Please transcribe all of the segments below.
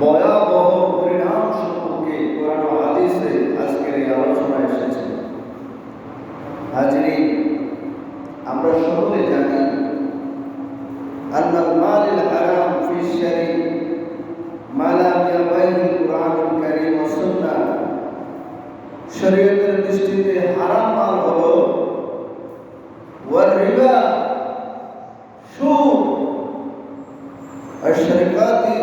ভয়াবহ পরিণাম সম্পর্কে কোরআন হাদিসে আজকের এই আলোচনা এসেছে হাজরি আমরা সকলে জানি আল্লাহ মালিল হারাম ফিশারি মালা ইয়াবাইল কোরআন কারীম ও সুন্নাহ শরীয়তের দৃষ্টিতে হারাম মাল হলো ওয়ার রিবা সুদ আর শরিকাতি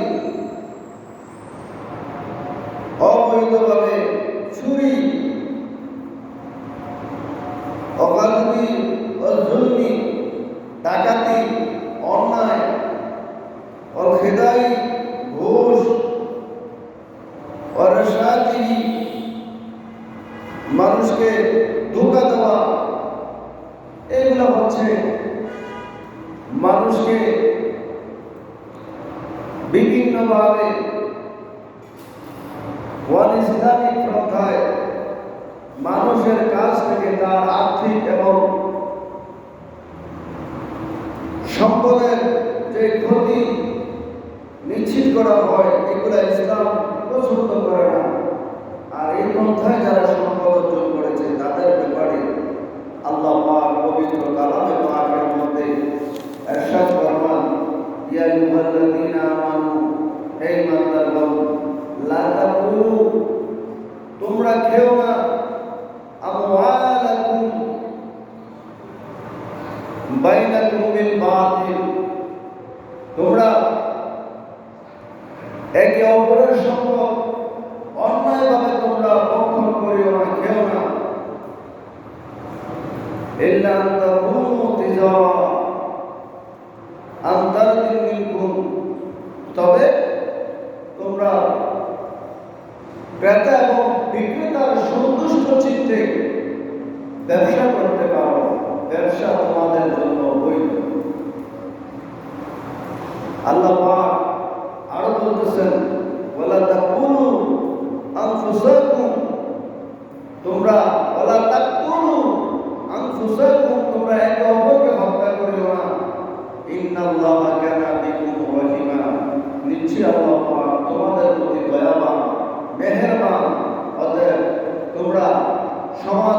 হচ্ছে মানুষকে বিভিন্নভাবে ওয়ান প্রথায় মানুষের কাছ থেকে তার আর্থিক এবং সম্পদের যে ক্ষতি নিশ্চিত করা হয়, এগুলা ইসলাম পছন্দ করে না। আর এই পন্থায় যারা আইয়ুহাল্লাযীনা আমানু, হে ঈমানদারগণ লা তাকুলু, তোমরা খেও না, আমওয়ালাকুম বাইনাকুম বিল বাতিল। তোমরা একে অপরের সম্পদ অন্যায়ভাবে তোমরা ভক্ষণ করিও না, খেও না। ইল্লা তাকুলু তিজারা সমাজ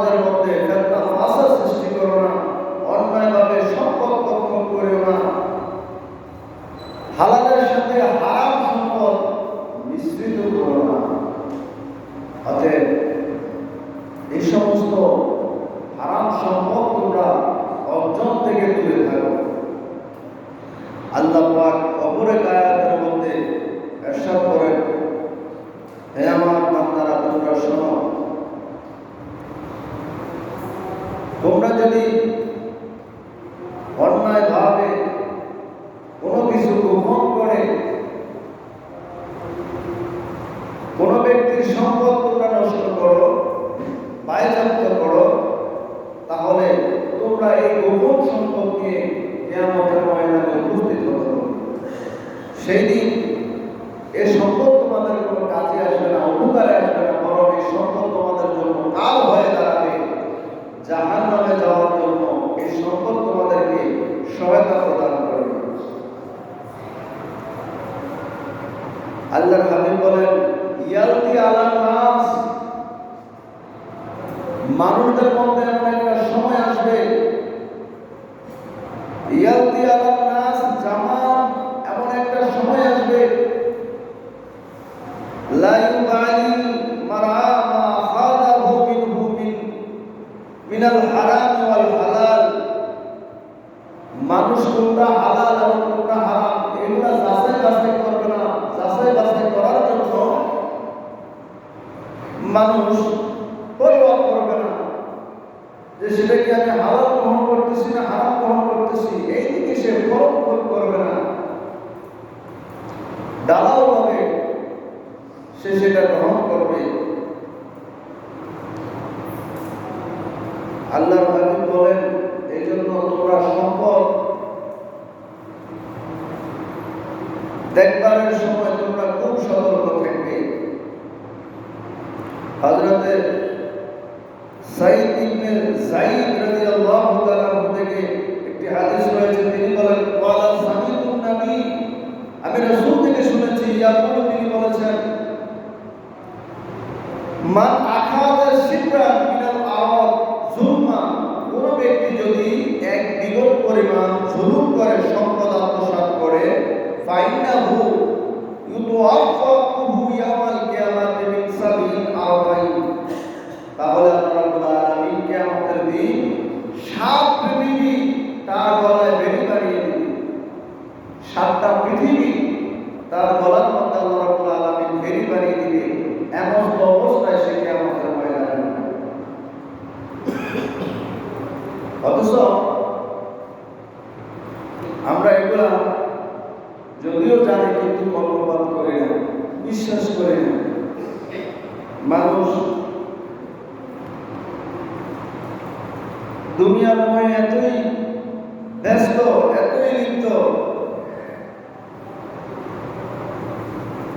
সেই দিন এ সম্পর্ক মানুষ পরিবার করবে না। যে সেটাকে আমি হালাল গ্রহণ করতেছি না, হারাম গ্রহণ করতেছি এই দিকে সে ফল করবে না। দালাল ভাবে সে সেটা গ্রহণ করবে। আল্লাহ মানুষ জুলুম করে সম্পদ আত্মসাত করে ফাইনাহু ইউতু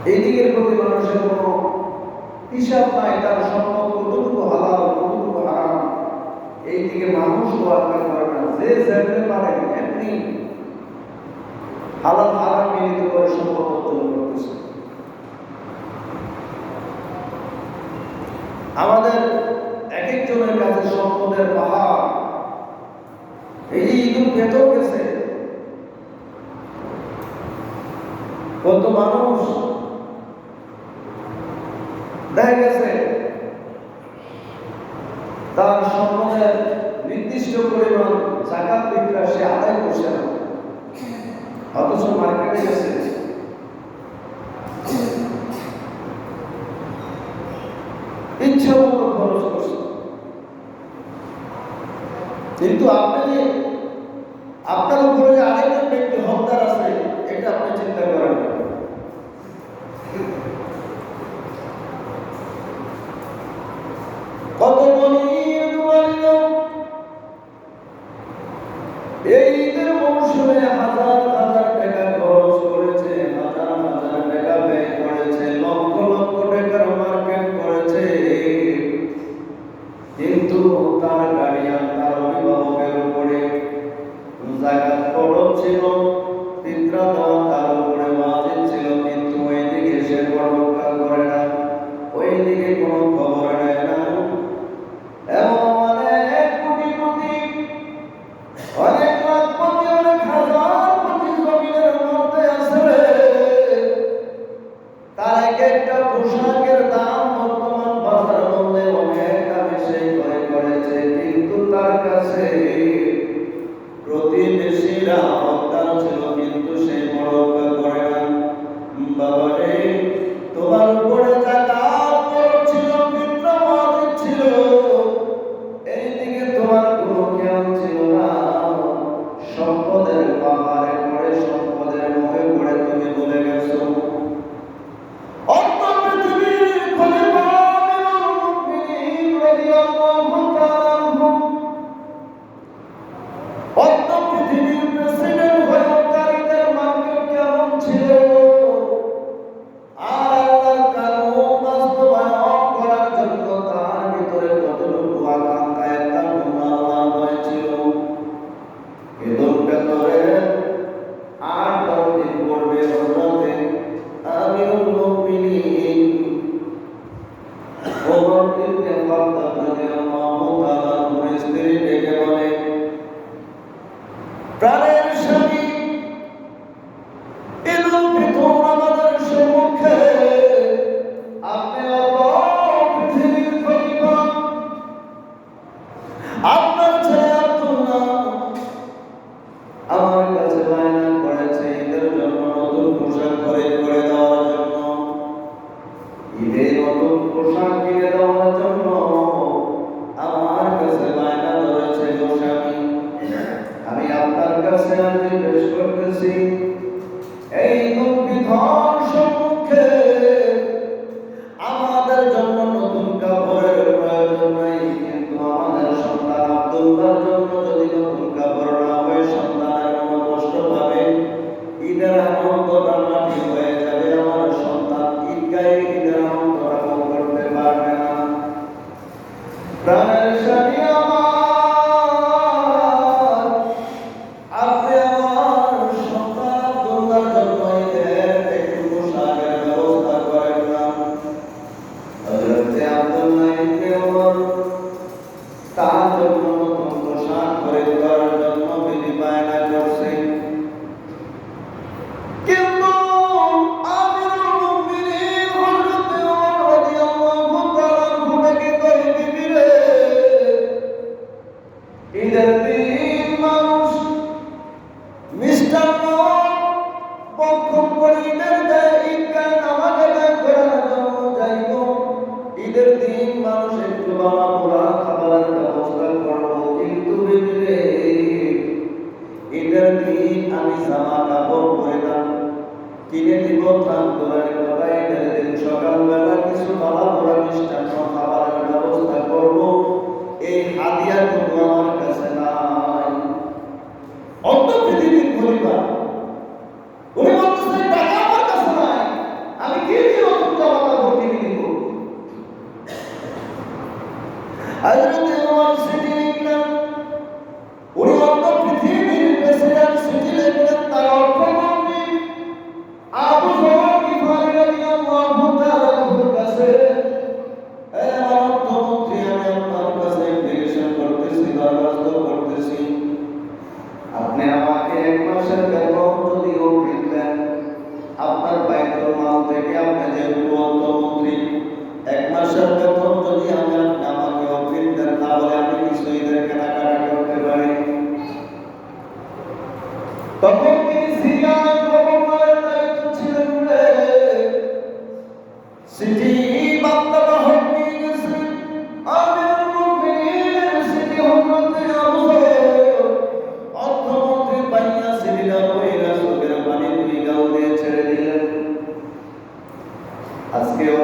এই দিকের প্রতি মানুষের কোনো হিসাব নাই, তার সম্পদ কতটুকু হালাল, কতটুকু হারাম এই দিকে মানুষ করে না যে পারে এমনি হালাল হারাম মিলিত করে সম্পদ অর্জন করতেছে। আমাদের এক একজনের কাছে সম্পদের পাহাড়, এই যে গেছে। কত মানুষ কিন্তু আপনি যে আপনার উপরে কাছে আমি করতেছি। এই দুঃখী ধন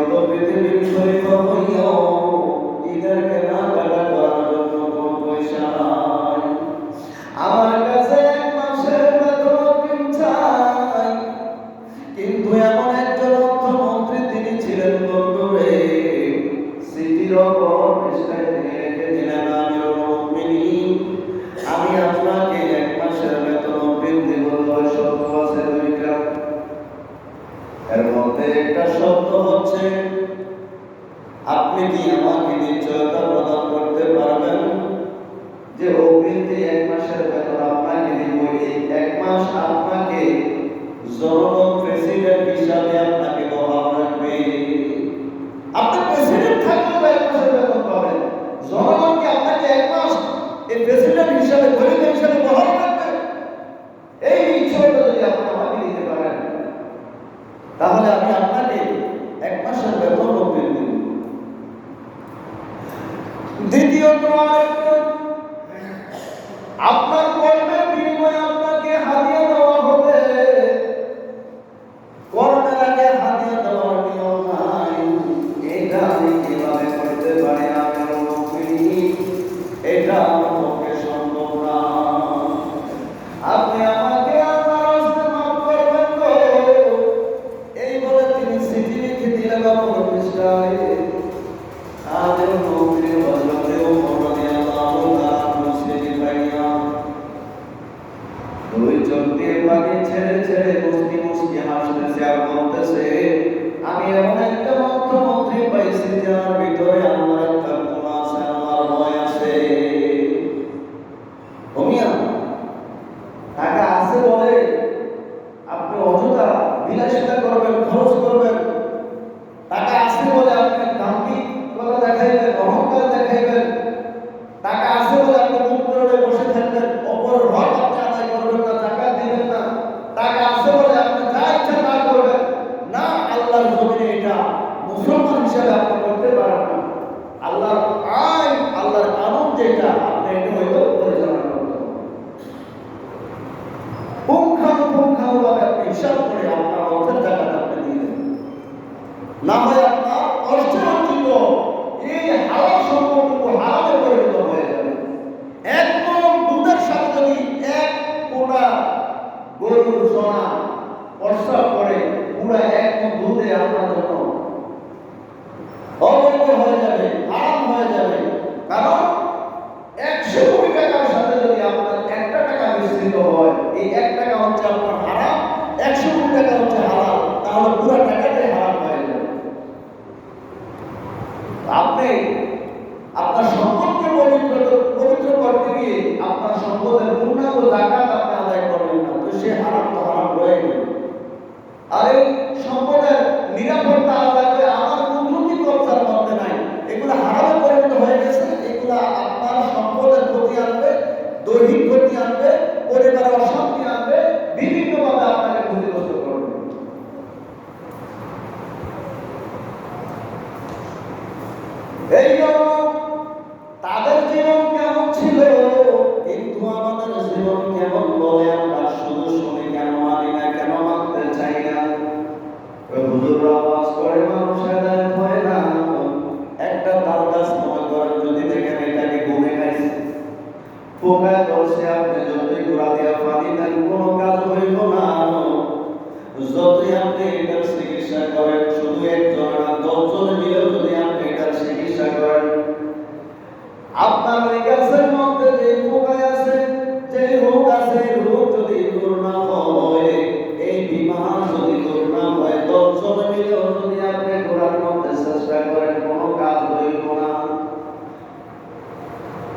قلوب ذي الخير وهي ওই চোখের ছেড়ে ছেড়ে মুসকি মুসকি হাসতেছে বলতেছে, আমি এমন একটা মন্ত্রমন্ত্রী পাইছি যার ভিতরে আমার Hoy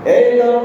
Amen.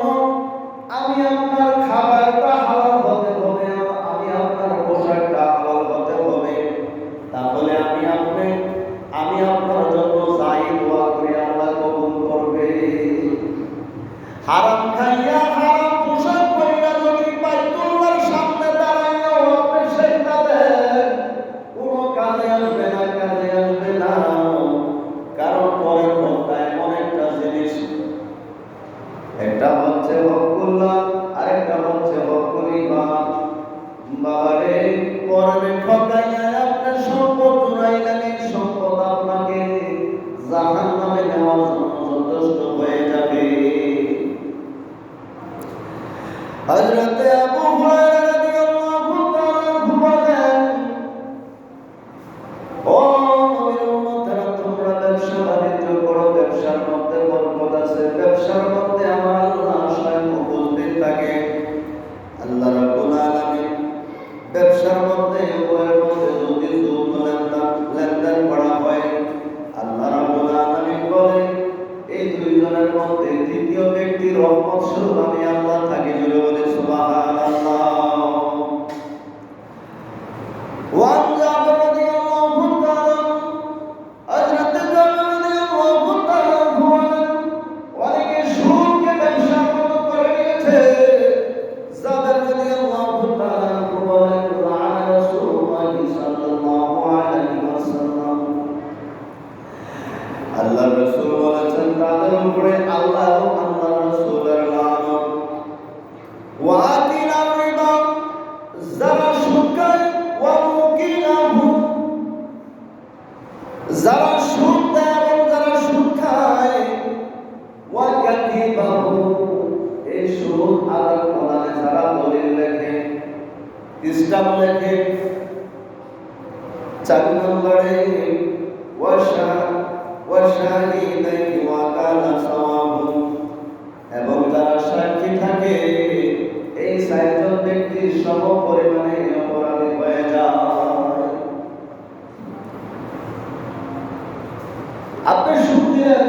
দিলেন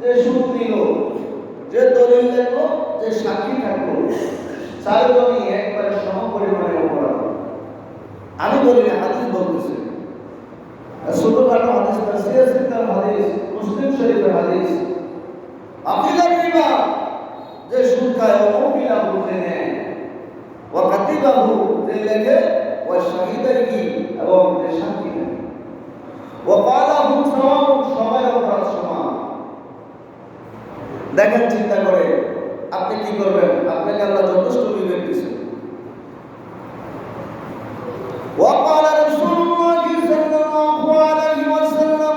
যে সুদ নিল যে দলিল দেখল যে সাক্ষী থাকল চারজনই একবারে সম পরিমাণে অপরাধ। আমি বলি না, হাদিস বলতেছি। ছোটখাটো হাদিস না হাদিস, মুসলিম শরীফের হাদিস। আকিলা কিবা যে সুদ খায় অমকিলা বুঝে নেয়। ও কাতিবাহু, যে লেখে ও শাহিদের কি এবং যে সাক্ষী। সবাই অপরাধ সমান। দেখেন, চিন্তা করে, আপনি কি করবেন? আপনাকে আল্লাহ যথেষ্ট বিবেক দিচ্ছেন وقال رسول الله صلى الله عليه وسلم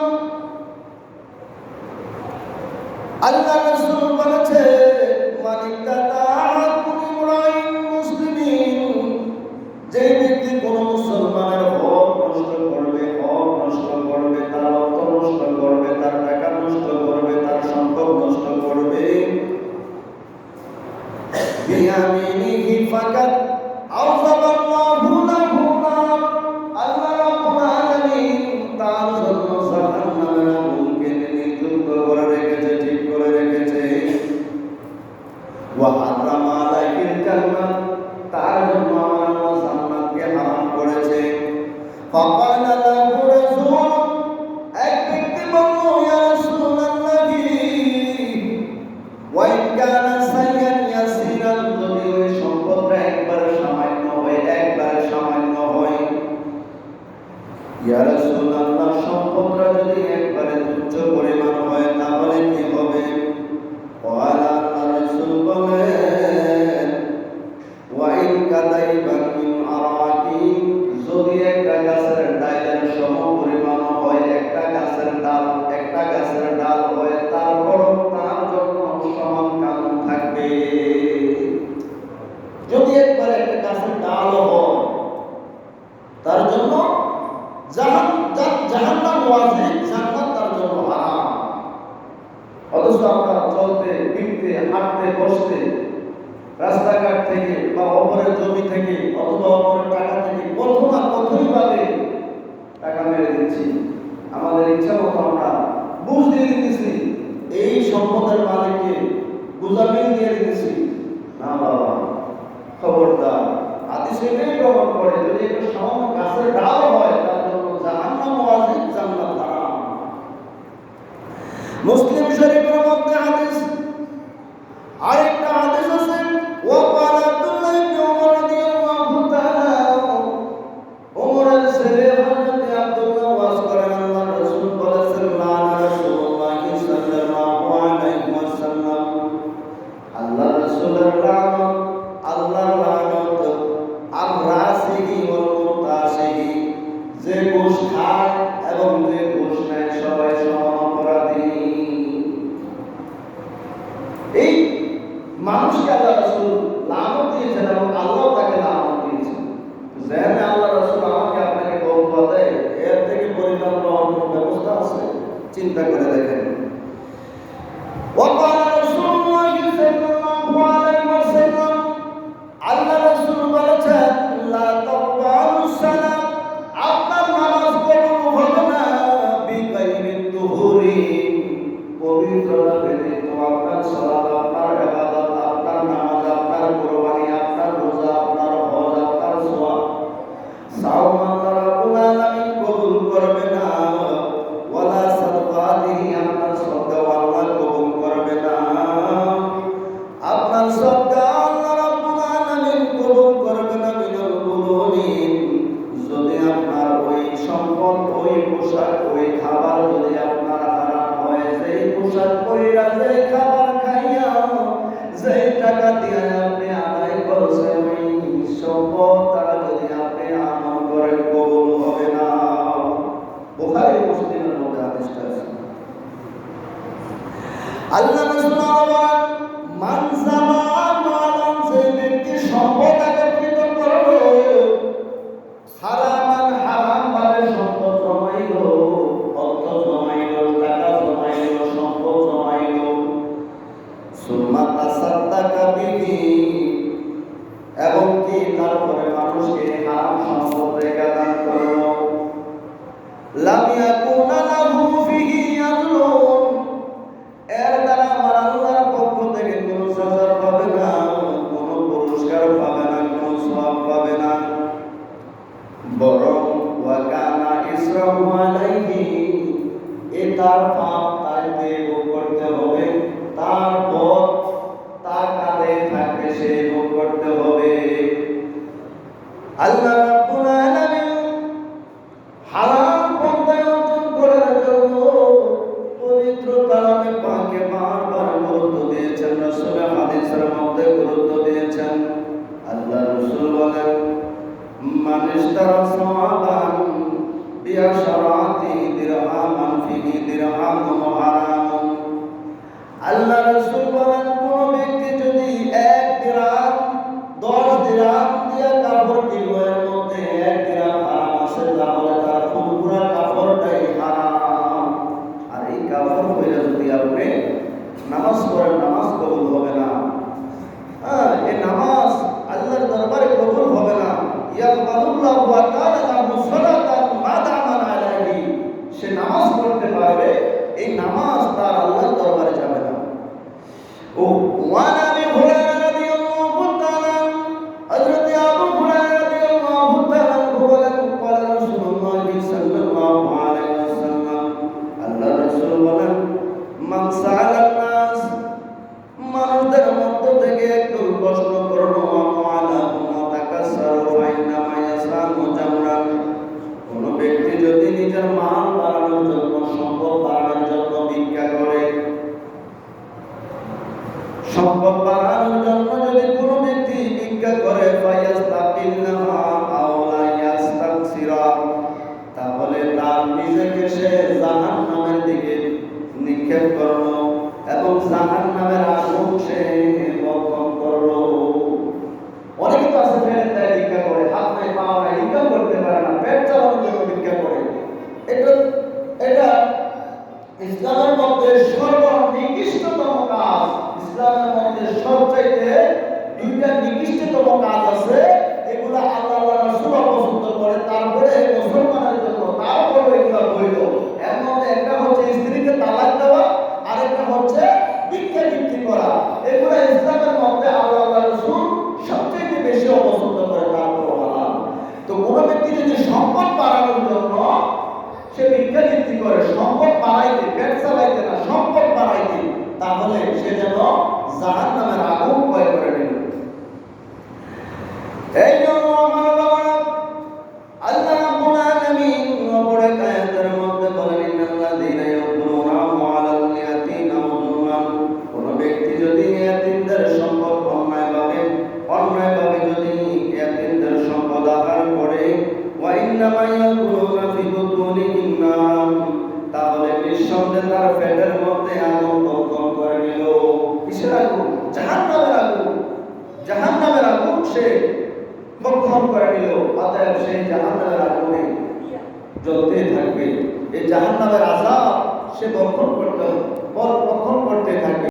রেখে দিছি না বাবা, খবরদার। আদেশ এটাই গ্রহণ করে, যদি একটা সামান্য গাছের ডাল হয় তার মুসলিম শরীফের মধ্যে হাদিস চিন্তা করে দেখেন। রাজের খাবার খাইয়া যে টাকা দিয়া বরং ওয়াকানা ইসরাহু আলাইহি এ তার পাপ তাইতে করতে হবে। তার সে মিথ্যা ভিত্তি করে সম্পদ বাড়াইতে, পেট চালাইতে না, সম্পদ বাড়াইতে, তাহলে সে যেন জাহান নামের আগুন